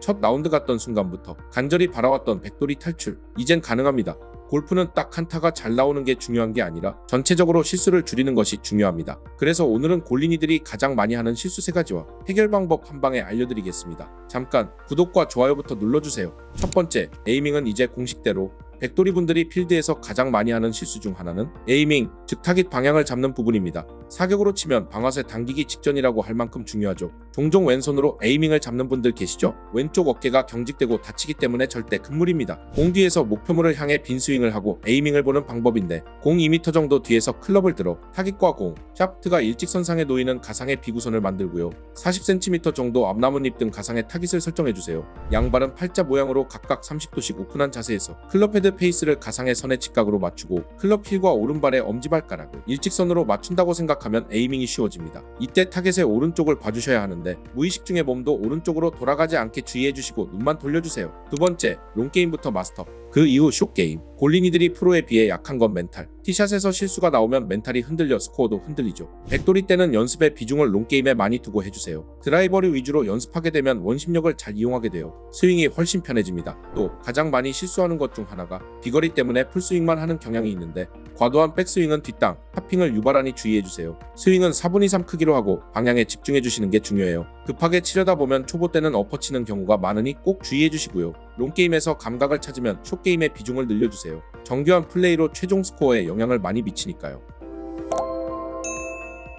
첫 라운드 갔던 순간부터 간절히 바라왔던 백돌이 탈출. 이젠 가능합니다. 골프는 딱 한 타가 잘 나오는 게 중요한 게 아니라 전체적으로 실수를 줄이는 것이 중요합니다. 그래서 오늘은 골린이들이 가장 많이 하는 실수 세 가지와 해결 방법 한 방에 알려드리겠습니다. 잠깐 구독과 좋아요부터 눌러주세요. 첫 번째, 에이밍은 이제 공식대로 백돌이 분들이 필드에서 가장 많이 하는 실수 중 하나는 에이밍, 즉 타깃 방향을 잡는 부분입니다. 사격으로 치면 방아쇠 당기기 직전이라고 할 만큼 중요하죠. 종종 왼손으로 에이밍을 잡는 분들 계시죠? 왼쪽 어깨가 경직되고 다치기 때문에 절대 금물입니다. 공 뒤에서 목표물을 향해 빈 스윙을 하고 에이밍을 보는 방법인데 공 2m 정도 뒤에서 클럽을 들어 타깃과 공, 샤프트가 일직선상에 놓이는 가상의 비구선을 만들고요. 40cm 정도 앞나뭇잎 등 가상의 타깃을 설정해주세요. 양발은 팔자 모양으로 각각 30도씩 오픈한 자세에서 클럽 헤드 페이스를 가상의 선의 직각으로 맞추고 클럽 힐과 오른발의 엄지발가락을 일직선으로 맞춘다고 생각 하면 에이밍이 쉬워집니다. 이때 타겟의 오른쪽을 봐주셔야 하는데 무의식 중에 몸도 오른쪽으로 돌아가지 않게 주의해주시고 눈만 돌려주세요. 두 번째, 롱게임부터 마스터. 그 이후 숏게임. 골린이들이 프로에 비해 약한 건 멘탈. 티샷에서 실수가 나오면 멘탈이 흔들려 스코어도 흔들리죠. 백돌이 때는 연습의 비중을 롱게임에 많이 두고 해주세요. 드라이버를 위주로 연습하게 되면 원심력을 잘 이용하게 돼요. 스윙이 훨씬 편해집니다. 또 가장 많이 실수하는 것 중 하나가 비거리 때문에 풀스윙만 하는 경향이 있는데 과도한 백스윙은 뒷땅, 탑핑을 유발하니 주의해주세요. 스윙은 4분의 3 크기로 하고 방향에 집중해주시는 게 중요해요. 급하게 치려다 보면 초보 때는 엎어치는 경우가 많으니 꼭 주의해 주시고요. 롱게임에서 감각을 찾으면 숏게임의 비중을 늘려주세요. 정교한 플레이로 최종 스코어에 영향을 많이 미치니까요.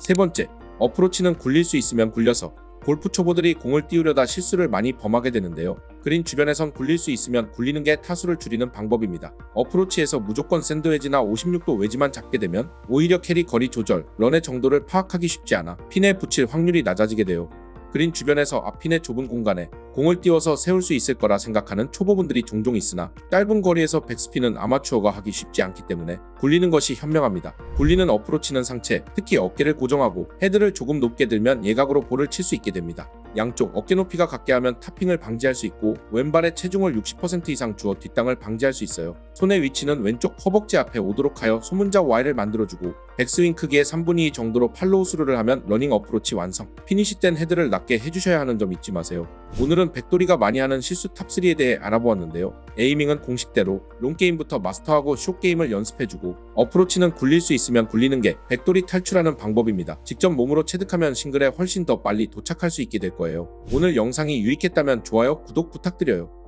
세 번째, 어프로치는 굴릴 수 있으면 굴려서 골프 초보들이 공을 띄우려다 실수를 많이 범하게 되는데요. 그린 주변에선 굴릴 수 있으면 굴리는 게 타수를 줄이는 방법입니다. 어프로치에서 무조건 샌드웨지나 56도 웨지만 잡게 되면 오히려 캐리 거리 조절, 런의 정도를 파악하기 쉽지 않아 핀에 붙일 확률이 낮아지게 돼요. 그린 주변에서 앞핀의 좁은 공간에 공을 띄워서 세울 수 있을 거라 생각하는 초보분들이 종종 있으나 짧은 거리에서 백스핀은 아마추어가 하기 쉽지 않기 때문에 굴리는 것이 현명합니다. 굴리는 어프로치는 상체, 특히 어깨를 고정하고 헤드를 조금 높게 들면 예각으로 볼을 칠 수 있게 됩니다. 양쪽 어깨 높이가 같게 하면 타핑을 방지할 수 있고 왼발에 체중을 60% 이상 주어 뒷땅을 방지할 수 있어요. 손의 위치는 왼쪽 허벅지 앞에 오도록 하여 소문자 Y를 만들어주고 백스윙 크기의 3분의 2 정도로 팔로우 스루를 하면 러닝 어프로치 완성. 피니시 땐 헤드를 낮게 해주셔야 하는 점 잊지 마세요. 오늘은 백돌이가 많이 하는 실수 탑3에 대해 알아보았는데요. 에이밍은 공식대로 롱게임부터 마스터하고 숏게임을 연습해주고 어프로치는 굴릴 수 있으면 굴리는 게 백돌이 탈출하는 방법입니다. 직접 몸으로 체득하면 싱글에 훨씬 더 빨리 도착할 수 있게 될 거예요. 오늘 영상이 유익했다면 좋아요, 구독 부탁드려요.